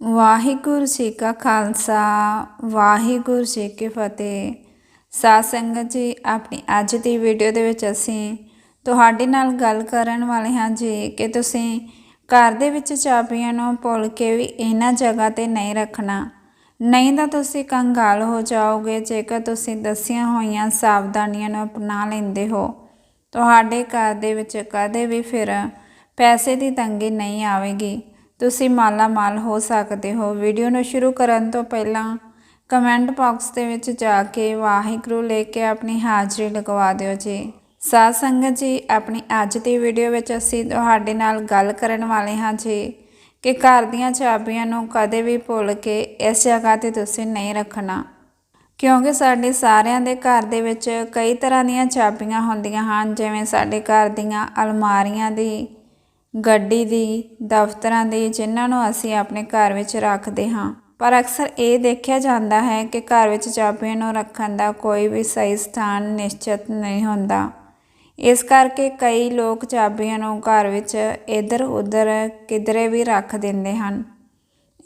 ਵਾਹਿਗੁਰੂ ਜੀ ਕਾ ਖਾਲਸਾ, ਵਾਹਿਗੁਰੂ ਜੀ ਕੀ ਫਤਿਹ। ਸਾਧ ਸੰਗਤ ਜੀ, ਆਪਣੀ ਅੱਜ ਦੀ ਵੀਡੀਓ ਦੇ ਵਿੱਚ ਅਸੀਂ ਤੁਹਾਡੇ ਨਾਲ ਗੱਲ ਕਰਨ ਵਾਲੇ ਹਾਂ ਜੀ ਕਿ ਤੁਸੀਂ ਘਰ ਦੇ ਵਿੱਚ ਚਾਬੀਆਂ ਨੂੰ ਭੁੱਲ ਕੇ ਵੀ ਇਹਨਾਂ ਜਗ੍ਹਾ ਤੇ ਨਹੀਂ ਰੱਖਣਾ। ਨਹੀਂ ਤਾਂ ਤੁਸੀਂ ਕੰਗਾਲ ਹੋ ਜਾਓਗੇ ਜੇਕਰ ਤੁਸੀਂ ਦੱਸੀਆਂ ਹੋਈਆਂ ਸਾਵਧਾਨੀਆਂ ਨੂੰ ਅਪਣਾ ਲੈਂਦੇ ਹੋ। ਤੁਹਾਡੇ ਘਰ ਦੇ ਵਿੱਚ ਕਦੇ ਵੀ ਫਿਰ ਪੈਸੇ ਦੀ ਤੰਗੀ ਨਹੀਂ ਆਵੇਗੀ। ਤੁਸੀਂ ਮਾਲਾ ਮਾਲ ਹੋ ਸਕਦੇ ਹੋ। ਵੀਡੀਓ ਨੂੰ ਸ਼ੁਰੂ ਕਰਨ ਤੋਂ ਪਹਿਲਾਂ ਕਮੈਂਟ ਬਾਕਸ ਦੇ ਵਿੱਚ ਜਾ ਕੇ ਵਾਹਿਗੁਰੂ ਲੈ ਕੇ ਆਪਣੀ ਹਾਜ਼ਰੀ ਲਗਵਾ ਦਿਓ ਜੀ। ਸਾਧ ਸੰਗਤ ਜੀ, ਆਪਣੀ ਅੱਜ ਦੀ ਵੀਡੀਓ ਵਿੱਚ ਅਸੀਂ ਤੁਹਾਡੇ ਨਾਲ ਗੱਲ ਕਰਨ ਵਾਲੇ ਹਾਂ ਜੀ ਕਿ ਘਰ ਦੀਆਂ ਚਾਬੀਆਂ ਨੂੰ ਕਦੇ ਵੀ ਭੁੱਲ ਕੇ ਇਸ ਜਗ੍ਹਾ ਤੇ ਤੁਸੀਂ ਨਹੀਂ ਰੱਖਣਾ। ਕਿਉਂਕਿ ਸਾਡੇ ਸਾਰਿਆਂ ਦੇ ਘਰ ਦੇ ਵਿੱਚ ਕਈ ਤਰ੍ਹਾਂ ਦੀਆਂ ਚਾਬੀਆਂ ਹੁੰਦੀਆਂ ਹਨ, ਜਿਵੇਂ ਸਾਡੇ ਘਰ ਦੀਆਂ ਅਲਮਾਰੀਆਂ ਦੀ ਗੱਡੀ ਦੀ, ਦਫ਼ਤਰਾਂ ਦੀ, ਜਿਨ੍ਹਾਂ ਨੂੰ ਅਸੀਂ ਆਪਣੇ ਘਰ ਵਿੱਚ ਰੱਖਦੇ ਹਾਂ। ਪਰ ਅਕਸਰ ਇਹ ਦੇਖਿਆ ਜਾਂਦਾ ਹੈ ਕਿ ਘਰ ਵਿੱਚ ਚਾਬੀਆਂ ਨੂੰ ਰੱਖਣ ਦਾ ਕੋਈ ਵੀ ਸਹੀ ਸਥਾਨ ਨਿਸ਼ਚਿਤ ਨਹੀਂ ਹੁੰਦਾ। ਇਸ ਕਰਕੇ ਕਈ ਲੋਕ ਚਾਬੀਆਂ ਨੂੰ ਘਰ ਵਿੱਚ ਇੱਧਰ ਉੱਧਰ ਕਿਧਰੇ ਵੀ ਰੱਖ ਦਿੰਦੇ ਹਨ।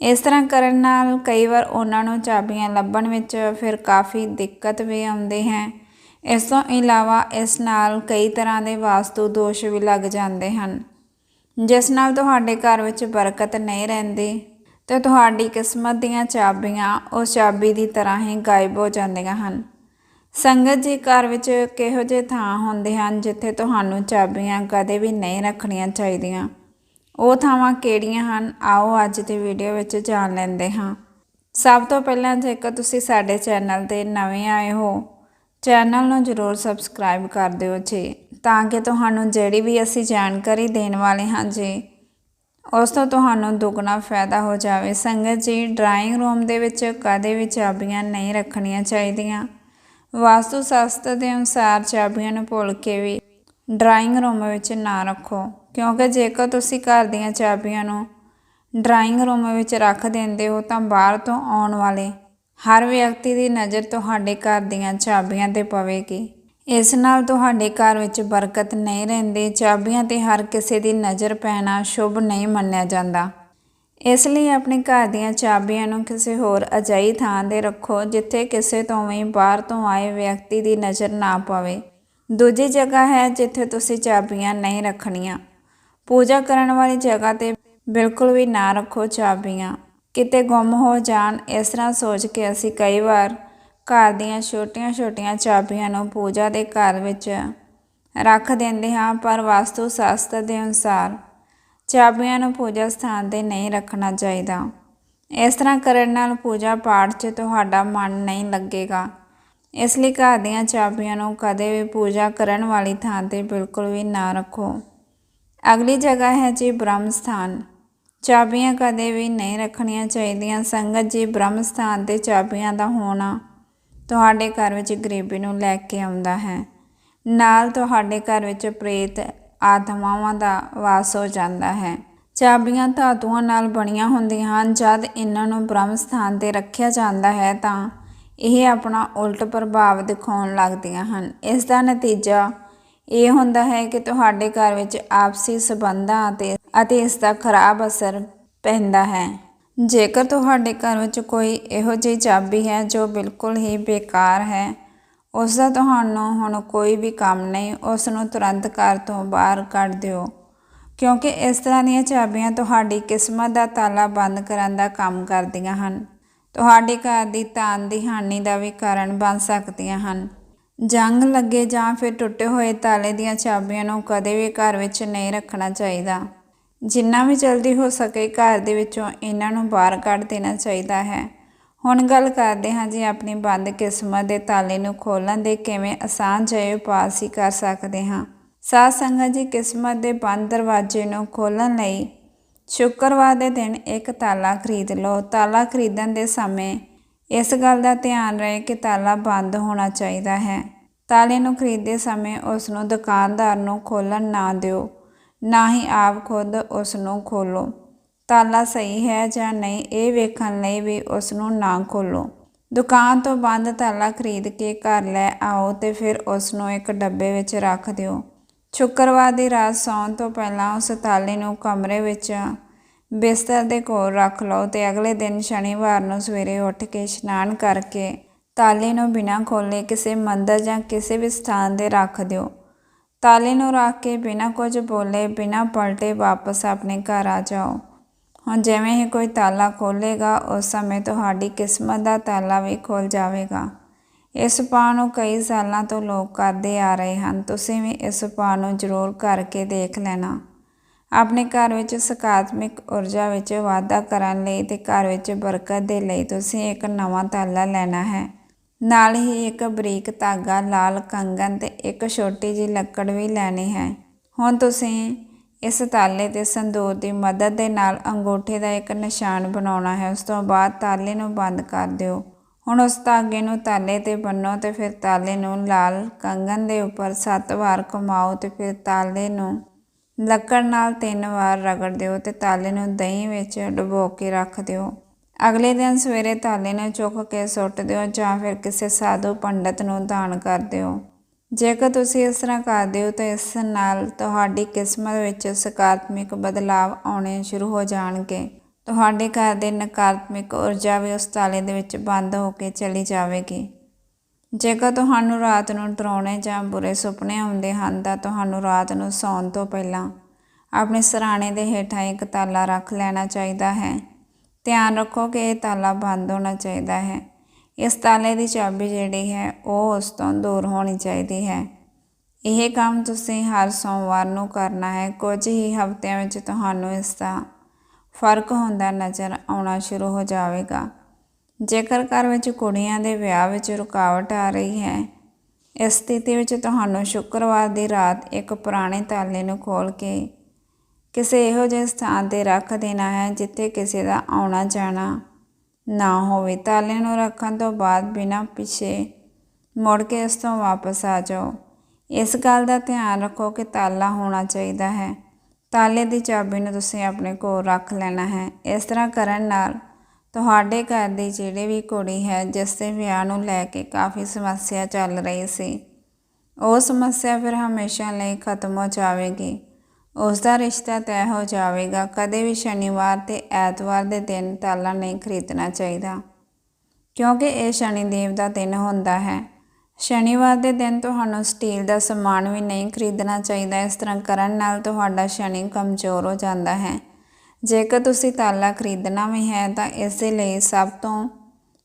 ਇਸ ਤਰ੍ਹਾਂ ਕਰਨ ਨਾਲ ਕਈ ਵਾਰ ਉਹਨਾਂ ਨੂੰ ਚਾਬੀਆਂ ਲੱਭਣ ਵਿੱਚ ਫਿਰ ਕਾਫੀ ਦਿੱਕਤ ਵੀ ਆਉਂਦੀ ਹੈ। ਇਸ ਤੋਂ ਇਲਾਵਾ ਇਸ ਨਾਲ ਕਈ ਤਰ੍ਹਾਂ ਦੇ ਵਾਸਤੂ ਦੋਸ਼ ਵੀ ਲੱਗ ਜਾਂਦੇ ਹਨ। ਜਿਸ ਨਾਲ ਤੁਹਾਡੇ ਘਰ ਵਿੱਚ ਬਰਕਤ ਨਹੀਂ ਰਹਿੰਦੀ ਤੇ ਤੁਹਾਡੀ ਕਿਸਮਤ ਦੀਆਂ ਚਾਬੀਆਂ ਉਸ ਚਾਬੀ ਦੀ ਤਰ੍ਹਾਂ ਹੀ ਗਾਇਬ ਹੋ ਜਾਂਦੀਆਂ ਹਨ। ਸੰਗਤ ਜੀ ਘਰ ਵਿੱਚ ਕਿਹੋ ਜਿਹੇ ਥਾਂ ਹੁੰਦੇ ਹਨ ਜਿੱਥੇ ਤੁਹਾਨੂੰ ਚਾਬੀਆਂ ਕਦੇ ਵੀ ਨਹੀਂ ਰੱਖਣੀਆਂ ਚਾਹੀਦੀਆਂ? ਉਹ ਥਾਵਾਂ ਕਿਹੜੀਆਂ ਹਨ? ਆਓ ਅੱਜ ਦੀ ਵੀਡੀਓ ਵਿੱਚ ਜਾਣ ਲੈਂਦੇ ਹਾਂ। ਸਭ ਤੋਂ ਪਹਿਲਾਂ ਜੇਕਰ ਤੁਸੀਂ ਸਾਡੇ ਚੈਨਲ ਤੇ ਨਵੇਂ ਆਏ ਹੋ ਚੈਨਲ ਨੂੰ ਜ਼ਰੂਰ ਸਬਸਕ੍ਰਾਈਬ ਕਰ ਦਿਓ ਜੀ, ਤਾਂ ਕਿ ਤੁਹਾਨੂੰ ਜਿਹੜੀ ਵੀ ਅਸੀਂ ਜਾਣਕਾਰੀ ਦੇਣ ਵਾਲੇ ਹਾਂ ਜੀ, ਉਸ ਤੋਂ ਤੁਹਾਨੂੰ ਦੁੱਗਣਾ ਫਾਇਦਾ ਹੋ ਜਾਵੇ। ਸੰਗਤ ਜੀ ਡਰਾਇੰਗ ਰੂਮ ਦੇ ਵਿੱਚ ਕਦੇ ਵੀ ਚਾਬੀਆਂ ਨਹੀਂ ਰੱਖਣੀਆਂ ਚਾਹੀਦੀਆਂ। ਵਾਸਤੂ ਸ਼ਾਸਤਰ ਦੇ ਅਨੁਸਾਰ ਚਾਬੀਆਂ ਨੂੰ ਭੁੱਲ ਕੇ ਵੀ ਡਰਾਇੰਗ ਰੂਮ ਵਿੱਚ ਨਾ ਰੱਖੋ, ਕਿਉਂਕਿ ਜੇਕਰ ਤੁਸੀਂ ਘਰ ਦੀਆਂ ਚਾਬੀਆਂ ਨੂੰ ਡਰਾਇੰਗ ਰੂਮ ਵਿੱਚ ਰੱਖ ਦਿੰਦੇ ਹੋ, ਤਾਂ ਬਾਹਰ ਤੋਂ ਆਉਣ ਵਾਲੇ ਹਰ ਵਿਅਕਤੀ ਦੀ ਨਜ਼ਰ ਤੁਹਾਡੇ ਘਰ ਦੀਆਂ ਚਾਬੀਆਂ ਤੇ ਪਵੇਗੀ। ਇਸ ਨਾਲ ਤੁਹਾਡੇ ਘਰ ਵਿੱਚ ਬਰਕਤ ਨਹੀਂ ਰਹਿੰਦੀ, ਚਾਬੀਆਂ ਤੇ ਹਰ ਕਿਸੇ ਦੀ ਨਜ਼ਰ ਪੈਣਾ ਸ਼ੁਭ ਨਹੀਂ ਮੰਨਿਆ ਜਾਂਦਾ। ਇਸ ਲਈ ਆਪਣੇ ਘਰ ਦੀਆਂ ਚਾਬੀਆਂ ਨੂੰ ਕਿਸੇ ਹੋਰ ਅਜਾਈ ਥਾਂ ਤੇ ਰੱਖੋ ਜਿੱਥੇ ਕਿਸੇ ਤੋਂ ਵੀ ਬਾਹਰ ਤੋਂ ਆਏ ਵਿਅਕਤੀ ਦੀ ਨਜ਼ਰ ਨਾ ਪਵੇ। ਦੂਜੀ ਜਗ੍ਹਾ ਹੈ ਜਿੱਥੇ ਤੁਸੀਂ ਚਾਬੀਆਂ ਨਹੀਂ ਰੱਖਣੀਆਂ। ਪੂਜਾ ਕਰਨ ਵਾਲੀ ਜਗ੍ਹਾ ਤੇ ਬਿਲਕੁਲ ਵੀ ਨਾ ਰੱਖੋ ਚਾਬੀਆਂ। ਕਿਤੇ ਗੁੰਮ ਹੋ ਜਾਣ, ਇਸ ਤਰ੍ਹਾਂ ਸੋਚ ਕੇ ਅਸੀਂ ਕਈ ਵਾਰ ਘਰ ਦੀਆਂ ਛੋਟੀਆਂ-ਛੋਟੀਆਂ ਚਾਬੀਆਂ ਨੂੰ ਪੂਜਾ ਦੇ ਘਰ ਵਿੱਚ ਰੱਖ ਦਿੰਦੇ ਹਾਂ, ਪਰ ਵਾਸਤੂ ਸ਼ਾਸਤਰ ਦੇ ਅਨੁਸਾਰ ਚਾਬੀਆਂ ਨੂੰ ਪੂਜਾ ਸਥਾਨ ਤੇ ਨਹੀਂ ਰੱਖਣਾ ਚਾਹੀਦਾ। ਇਸ ਤਰ੍ਹਾਂ ਕਰਨ ਨਾਲ ਪੂਜਾ ਪਾਠ 'ਚ ਤੁਹਾਡਾ ਮਨ ਨਹੀਂ ਲੱਗੇਗਾ। ਇਸ ਲਈ ਘਰ ਦੀਆਂ ਚਾਬੀਆਂ ਨੂੰ ਕਦੇ ਵੀ ਪੂਜਾ ਕਰਨ ਵਾਲੀ ਥਾਂ ਤੇ ਬਿਲਕੁਲ ਵੀ ਨਾ ਰੱਖੋ। ਅਗਲੀ ਜਗ੍ਹਾ ਹੈ ਜੀ ਬ੍ਰਹਮ ਸਥਾਨ। ਚਾਬੀਆਂ ਕਦੇ ਵੀ ਨਹੀਂ ਰੱਖਣੀਆਂ ਚਾਹੀਦੀਆਂ। ਸੰਗਤ ਜੀ ਬ੍ਰਹਮ ਸਥਾਨ ਤੇ ਚਾਬੀਆਂ ਦਾ ਹੋਣਾ ਤੁਹਾਡੇ ਘਰ ਵਿੱਚ ਗਰੀਬੀ ਨੂੰ ਲੈ ਕੇ ਆਉਂਦਾ ਹੈ। ਨਾਲ ਤੁਹਾਡੇ ਘਰ ਵਿੱਚ ਪ੍ਰੇਤ ਆਤਮਾਵਾਂ ਦਾ ਵਾਸ ਹੋ ਜਾਂਦਾ ਹੈ। ਚਾਬੀਆਂ ਧਾਤੂਆਂ ਨਾਲ ਬਣੀਆਂ ਹੁੰਦੀਆਂ ਹਨ। ਜਦ ਇਹਨਾਂ ਨੂੰ ਬ੍ਰਹਮ ਸਥਾਨ ਤੇ ਰੱਖਿਆ ਜਾਂਦਾ ਹੈ ਤਾਂ ਇਹ ਆਪਣਾ ਉਲਟ ਪ੍ਰਭਾਵ ਦਿਖਾਉਣ ਲੱਗਦੀਆਂ ਹਨ। ਇਸ ਦਾ ਨਤੀਜਾ ਇਹ ਹੁੰਦਾ ਹੈ ਕਿ ਤੁਹਾਡੇ ਘਰ ਵਿੱਚ ਆਪਸੀ ਸਬੰਧਾਂ ਅਤੇ ਅਤੇ ਇਸ ਦਾ ਖਰਾਬ ਅਸਰ ਪੈਂਦਾ ਹੈ। ਜੇਕਰ ਤੁਹਾਡੇ ਘਰ ਵਿੱਚ ਕੋਈ ਇਹੋ ਜਿਹੀ ਚਾਬੀ ਹੈ ਜੋ ਬਿਲਕੁਲ ਹੀ ਬੇਕਾਰ ਹੈ, ਉਸ ਦਾ ਤੁਹਾਨੂੰ ਹੁਣ ਕੋਈ ਵੀ ਕੰਮ ਨਹੀਂ, ਉਸ ਨੂੰ ਤੁਰੰਤ ਘਰ ਤੋਂ ਬਾਹਰ ਕੱਢ ਦਿਓ। ਕਿਉਂਕਿ ਇਸ ਤਰ੍ਹਾਂ ਦੀਆਂ ਚਾਬੀਆਂ ਤੁਹਾਡੀ ਕਿਸਮਤ ਦਾ ਤਾਲਾ ਬੰਦ ਕਰਨ ਦਾ ਕੰਮ ਕਰਦੀਆਂ ਹਨ। ਤੁਹਾਡੇ ਘਰ ਦੀ ਤਾਨ ਦੀ ਹਾਨੀ ਦਾ ਵੀ ਕਾਰਨ ਬਣ ਸਕਦੀਆਂ ਹਨ। ਜੰਗ ਲੱਗੇ ਜਾਂ ਫਿਰ ਟੁੱਟੇ ਹੋਏ ਤਾਲੇ ਦੀਆਂ ਚਾਬੀਆਂ ਨੂੰ ਕਦੇ ਵੀ ਘਰ ਵਿੱਚ ਨਹੀਂ ਰੱਖਣਾ ਚਾਹੀਦਾ। ਜਿੰਨਾ ਵੀ ਜਲਦੀ ਹੋ ਸਕੇ ਘਰ ਦੇ ਵਿੱਚੋਂ ਇਹਨਾਂ ਨੂੰ ਬਾਹਰ ਕੱਢ ਦੇਣਾ ਚਾਹੀਦਾ ਹੈ। ਹੁਣ ਗੱਲ ਕਰਦੇ ਹਾਂ ਜੀ ਆਪਣੀ ਬੰਦ ਕਿਸਮਤ ਦੇ ਤਾਲੇ ਨੂੰ ਖੋਲਣ ਦੇ ਕਿਵੇਂ ਆਸਾਨ ਜਿਹੇ ਉਪਾਅ ਅਸੀਂ ਕਰ ਸਕਦੇ ਹਾਂ। ਸਾਧ ਸੰਗਤ ਜੀ ਕਿਸਮਤ ਦੇ ਬੰਦ ਦਰਵਾਜ਼ੇ ਨੂੰ ਖੋਲਣ ਲਈ ਸ਼ੁੱਕਰਵਾਰ ਦੇ ਦਿਨ ਇੱਕ ਤਾਲਾ ਖਰੀਦ ਲਓ। ਤਾਲਾ ਖਰੀਦਣ ਦੇ ਸਮੇਂ ਇਸ ਗੱਲ ਦਾ ਧਿਆਨ ਰਹੇ ਕਿ ਤਾਲਾ ਬੰਦ ਹੋਣਾ ਚਾਹੀਦਾ ਹੈ। ਤਾਲੇ ਨੂੰ ਖਰੀਦਦੇ ਸਮੇਂ ਉਸ ਨੂੰ ਦੁਕਾਨਦਾਰ ਨੂੰ ਖੋਲਣ ਨਾ ਦਿਓ। ਨਾ ਹੀ ਆਪ ਖੁਦ ਉਸ ਨੂੰ ਖੋਲੋ ਤਾਲਾ ਸਹੀ ਹੈ ਜਾਂ ਨਹੀਂ, ਇਹ ਵੇਖਣ ਲਈ ਵੀ ਉਸ ਨੂੰ ਨਾ ਖੋਲੋ ਦੁਕਾਨ ਤੋਂ ਬੰਦ ਤਾਲਾ ਖਰੀਦ ਕੇ ਘਰ ਲੈ ਆਓ ਤੇ ਫਿਰ ਉਸ ਨੂੰ ਇੱਕ ਡੱਬੇ ਵਿੱਚ ਰੱਖ ਦਿਓ। ਸ਼ੁੱਕਰਵਾਰ ਦੀ ਰਾਤ ਸੌਣ ਤੋਂ ਪਹਿਲਾਂ ਉਸ ਤਾਲੇ ਨੂੰ ਕਮਰੇ ਵਿੱਚ ਬਿਸਤਰ ਦੇ ਕੋਲ ਰੱਖ ਲਓ ਤੇ ਅਗਲੇ ਦਿਨ ਸ਼ਨੀਵਾਰ ਨੂੰ ਸਵੇਰੇ ਉੱਠ ਕੇ ਇਸ਼ਨਾਨ ਕਰਕੇ ਤਾਲੇ ਨੂੰ ਬਿਨਾਂ ਖੋਲ੍ਹੇ ਕਿਸੇ ਮੰਦਰ ਜਾਂ ਕਿਸੇ ਵੀ ਸਥਾਨ ਤੇ ਰੱਖ ਦਿਓ। ਤਾਲੇ ਨੂੰ ਰੱਖ ਕੇ ਬਿਨਾਂ ਕੁਝ ਬੋਲੇ, ਬਿਨਾਂ ਪਲਟੇ ਵਾਪਸ ਆਪਣੇ ਘਰ ਆ ਜਾਓ। ਹੁਣ ਜਿਵੇਂ ਹੀ ਕੋਈ ਤਾਲਾ ਖੋਲ੍ਹੇਗਾ, ਉਸ ਸਮੇਂ ਤੁਹਾਡੀ ਕਿਸਮਤ ਦਾ ਤਾਲਾ ਵੀ ਖੁੱਲ ਜਾਵੇਗਾ। ਇਸ ਉਪਾਅ ਨੂੰ ਕਈ ਸਾਲਾਂ ਤੋਂ ਲੋਕ ਕਰਦੇ ਆ ਰਹੇ ਹਨ। ਤੁਸੀਂ ਵੀ ਇਸ ਉਪਾਅ ਨੂੰ ਜ਼ਰੂਰ ਕਰਕੇ ਦੇਖ ਲੈਣਾ। ਆਪਣੇ ਘਰ ਵਿੱਚ ਸਕਾਰਾਤਮਕ ਊਰਜਾ ਵਿੱਚ ਵਾਧਾ ਕਰਨ ਲਈ ਤੇ ਘਰ ਵਿੱਚ ਬਰਕਤ ਦੇ ਲਈ ਤੁਸੀਂ ਇੱਕ ਨਵਾਂ ਤਾਲਾ ਲੈਣਾ ਹੈ। ਨਾਲ ਹੀ ਇੱਕ ਬਰੀਕ ਧਾਗਾ, ਲਾਲ ਕੰਗਨ ਤੇ ਇੱਕ ਛੋਟੀ ਜਿਹੀ ਲੱਕੜ ਵੀ ਲੈਣੀ ਹੈ। ਹੁਣ ਤੁਸੀਂ ਇਸ ਤਾਲੇ ਤੇ ਸੰਦੂਰ ਦੀ ਮਦਦ ਦੇ ਨਾਲ ਅੰਗੂਠੇ ਦਾ ਇੱਕ ਨਿਸ਼ਾਨ ਬਣਾਉਣਾ ਹੈ। ਉਸ ਤੋਂ ਬਾਅਦ ਤਾਲੇ ਨੂੰ ਬੰਦ ਕਰ ਦਿਓ। ਹੁਣ ਉਸ ਧਾਗੇ ਨੂੰ ਤਾਲੇ ਤੇ ਬੰਨੋ ਤੇ ਫਿਰ ਤਾਲੇ ਨੂੰ ਲਾਲ ਕੰਗਨ ਦੇ ਉੱਪਰ 7 ਵਾਰ ਘੁਮਾਓ ਤੇ ਫਿਰ ਤਾਲੇ ਨੂੰ ਲੱਕੜ ਨਾਲ ਤਿੰਨ ਵਾਰ ਰਗੜ ਦਿਓ ਤੇ ਤਾਲੇ ਨੂੰ ਦਹੀਂ ਵਿੱਚ ਡੁਬੋ ਕੇ ਰੱਖ ਦਿਓ। ਅਗਲੇ ਦਿਨ ਸਵੇਰੇ ਤਾਲੇ ਨੂੰ ਚੁੱਕ ਕੇ ਸੁੱਟ ਦਿਓ ਜਾਂ ਫਿਰ ਕਿਸੇ ਸਾਧੂ ਪੰਡਤ ਨੂੰ ਦਾਨ ਕਰ ਦਿਓ। ਜੇਕਰ ਤੁਸੀਂ ਇਸ ਤਰ੍ਹਾਂ ਕਰਦੇ ਹੋ ਤਾਂ ਇਸ ਨਾਲ ਤੁਹਾਡੀ ਕਿਸਮਤ ਵਿੱਚ ਸਕਾਰਾਤਮਕ ਬਦਲਾਵ ਆਉਣੇ ਸ਼ੁਰੂ ਹੋ ਜਾਣਗੇ। ਤੁਹਾਡੇ ਘਰ ਦੇ ਨਕਾਰਾਤਮਕ ਊਰਜਾ ਵੀ ਉਸ ਤਾਲੇ ਦੇ ਵਿੱਚ ਬੰਦ ਹੋ ਕੇ ਚਲੀ ਜਾਵੇਗੀ। ਜੇਕਰ ਤੁਹਾਨੂੰ ਰਾਤ ਨੂੰ ਡਰਾਉਣੇ ਜਾਂ ਬੁਰੇ ਸੁਪਨੇ ਆਉਂਦੇ ਹਨ ਤਾਂ ਤੁਹਾਨੂੰ ਰਾਤ ਨੂੰ ਸੌਣ ਤੋਂ ਪਹਿਲਾਂ ਆਪਣੇ ਸਰਾਣੇ ਦੇ ਹੇਠਾਂ ਇੱਕ ਤਾਲਾ ਰੱਖ ਲੈਣਾ ਚਾਹੀਦਾ ਹੈ। ਧਿਆਨ ਰੱਖੋ ਕਿ ਇਹ ਤਾਲਾ ਬੰਦ ਹੋਣਾ ਚਾਹੀਦਾ ਹੈ। ਇਸ ਤਾਲੇ ਦੀ ਚਾਬੀ ਜਿਹੜੀ ਹੈ, ਉਹ ਉਸ ਤੋਂ ਦੂਰ ਹੋਣੀ ਚਾਹੀਦੀ ਹੈ। ਇਹ ਕੰਮ ਤੁਸੀਂ ਹਰ ਸੋਮਵਾਰ ਨੂੰ ਕਰਨਾ ਹੈ। ਕੁਝ ਹੀ ਹਫ਼ਤਿਆਂ ਵਿੱਚ ਤੁਹਾਨੂੰ ਇਸ ਦਾ ਫ਼ਰਕ ਹੁੰਦਾ ਨਜ਼ਰ ਆਉਣਾ ਸ਼ੁਰੂ ਹੋ ਜਾਵੇਗਾ। ਜੇਕਰ ਘਰ ਵਿੱਚ ਕੁੜੀਆਂ ਦੇ ਵਿਆਹ ਵਿੱਚ ਰੁਕਾਵਟ ਆ ਰਹੀ ਹੈ, ਇਸ ਸਥਿਤੀ ਵਿੱਚ ਤੁਹਾਨੂੰ ਸ਼ੁੱਕਰਵਾਰ ਦੀ ਰਾਤ ਇੱਕ ਪੁਰਾਣੇ ਤਾਲੇ ਨੂੰ ਖੋਲ ਕੇ ਕਿਸੇ ਇਹੋ ਜਿਹੇ ਸਥਾਨ ਤੇ ਰੱਖ ਦੇਣਾ ਹੈ ਜਿੱਥੇ ਕਿਸੇ ਦਾ ਆਉਣਾ ਜਾਣਾ ਨਾ ਹੋਵੇ। ਤਾਲੇ ਨੂੰ ਰੱਖਣ ਤੋਂ ਬਾਅਦ ਬਿਨਾਂ ਪਿੱਛੇ ਮੁੜ ਕੇ ਇਸ ਤੋਂ ਵਾਪਸ ਆ ਜਾਓ। ਇਸ ਗੱਲ ਦਾ ਧਿਆਨ ਰੱਖੋ ਕਿ ਤਾਲਾ ਹੋਣਾ ਚਾਹੀਦਾ ਹੈ। ਤਾਲੇ ਦੀ ਚਾਬੀ ਨੂੰ ਤੁਸੀਂ ਆਪਣੇ ਕੋਲ ਰੱਖ ਲੈਣਾ ਹੈ। ਇਸ ਤਰ੍ਹਾਂ ਕਰਨ ਨਾਲ ਤੁਹਾਡੇ ਘਰ ਦੀ ਜਿਹੜੀ ਵੀ ਕੁੜੀ ਹੈ, ਜਿਸ ਦੇ ਵਿਆਹ ਨੂੰ ਲੈ ਕੇ ਕਾਫੀ ਸਮੱਸਿਆ ਚੱਲ ਰਹੀ ਸੀ, ਉਹ ਸਮੱਸਿਆ ਫਿਰ ਹਮੇਸ਼ਾ ਲਈ ਖਤਮ ਹੋ ਜਾਵੇਗੀ। ਉਸ ਦਾ ਰਿਸ਼ਤਾ ਤੈਅ ਹੋ ਜਾਵੇਗਾ। ਕਦੇ ਵੀ ਸ਼ਨੀਵਾਰ ਤੇ ਐਤਵਾਰ ਦੇ ਦਿਨ ਤਾਲਾ ਨਹੀਂ ਖਰੀਦਣਾ ਚਾਹੀਦਾ, ਕਿਉਂਕਿ ਇਹ ਸ਼ਨੀ ਦੇਵ ਦਾ ਦਿਨ ਹੁੰਦਾ ਹੈ। ਸ਼ਨੀਵਾਰ ਦੇ ਦਿਨ ਤੁਹਾਨੂੰ ਸਟੀਲ ਦਾ ਸਮਾਨ ਵੀ ਨਹੀਂ ਖਰੀਦਣਾ ਚਾਹੀਦਾ। ਇਸ ਤਰ੍ਹਾਂ ਕਰਨ ਨਾਲ ਤੁਹਾਡਾ ਸ਼ਨੀ ਕਮਜ਼ੋਰ ਹੋ ਜਾਂਦਾ ਹੈ। ਜੇਕਰ ਤੁਸੀਂ ਤਾਲਾ ਖਰੀਦਣਾ ਵੀ ਹੈ, ਤਾਂ ਇਸ ਦੇ ਲਈ ਸਭ ਤੋਂ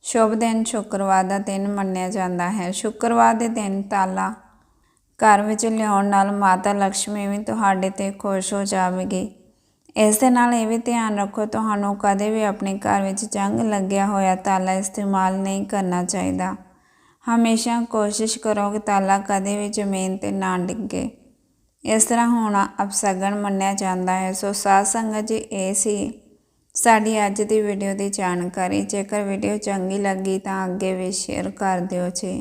ਸ਼ੁਭ ਦਿਨ ਸ਼ੁੱਕਰਵਾਰ ਦਾ ਦਿਨ ਮੰਨਿਆ ਜਾਂਦਾ ਹੈ। ਸ਼ੁੱਕਰਵਾਰ ਦੇ ਦਿਨ ਤਾਲਾ ਘਰ ਵਿੱਚ ਲਿਆਉਣ ਨਾਲ ਮਾਤਾ ਲక్ష్ਮੀ ਵੀ ਤੁਹਾਡੇ ਤੇ ਖੁਸ਼ ਹੋ ਜਾਵੇਗੀ। ਇਸ ਦੇ ਨਾਲ ਇਹ ਵੀ ਧਿਆਨ ਰੱਖੋ, ਤੁਹਾਨੂੰ ਕਦੇ ਵੀ ਆਪਣੇ ਘਰ ਵਿੱਚ ਜੰਗ ਲੱਗਿਆ ਹੋਇਆ ਤਾਲਾ ਇਸਤੇਮਾਲ ਨਹੀਂ ਕਰਨਾ ਚਾਹੀਦਾ। ਹਮੇਸ਼ਾ ਕੋਸ਼ਿਸ਼ ਕਰੋ ਕਿ ਤਾਲਾ ਕਦੇ ਵੀ ਜ਼ਮੀਨ ਤੇ ਨਾ ਡਿੱਗੇ। ਇਸ ਤਰ੍ਹਾਂ ਹੋਣਾ ਅਪਸਗਣ ਮੰਨਿਆ ਜਾਂਦਾ ਹੈ। ਸੋ ਸਾਧ ਸੰਗਤ ਜੀ, ਇਹ ਸੀ ਸਾਡੀ ਅੱਜ ਦੀ ਵੀਡੀਓ ਦੀ ਜਾਣਕਾਰੀ। ਜੇਕਰ ਵੀਡੀਓ ਚੰਗੀ ਲੱਗੀ ਤਾਂ ਅੱਗੇ ਵੀ ਸ਼ੇਅਰ ਕਰ ਦਿਓ ਜੀ।